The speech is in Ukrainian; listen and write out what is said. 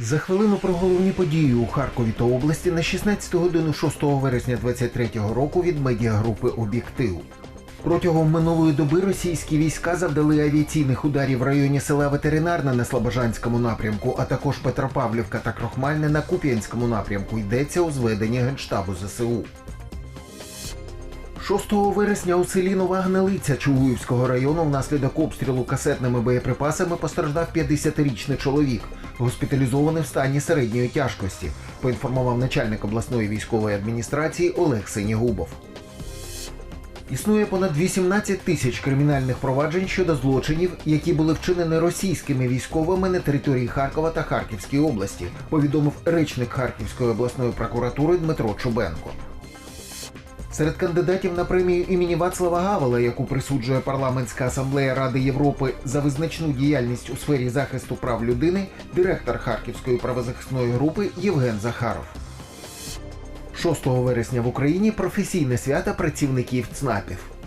За хвилину про головні події у Харкові та області на 16 годину 6 вересня 2023 року від медіагрупи Об'єктив. Протягом минулої доби російські війська завдали авіаційних ударів в районі села Ветеринарне на Слобожанському напрямку, а також Петропавлівка та Крохмальне на Куп'янському напрямку. Йдеться у зведенні Генштабу ЗСУ. 6 вересня у селі Нова Гнилиця Чугуївського району внаслідок обстрілу касетними боєприпасами постраждав 50-річний чоловік, госпіталізований в стані середньої тяжкості, поінформував начальник обласної військової адміністрації Олег Синігубов. Існує понад 18 тисяч кримінальних проваджень щодо злочинів, які були вчинені російськими військовими на території Харкова та Харківської області, повідомив речник Харківської обласної прокуратури Дмитро Чубенко. Серед кандидатів на премію імені Вацлава Гавела, яку присуджує парламентська асамблея Ради Європи за визначну діяльність у сфері захисту прав людини, директор Харківської правозахисної групи Євген Захаров. 6 вересня в Україні професійне свято працівників ЦНАПів.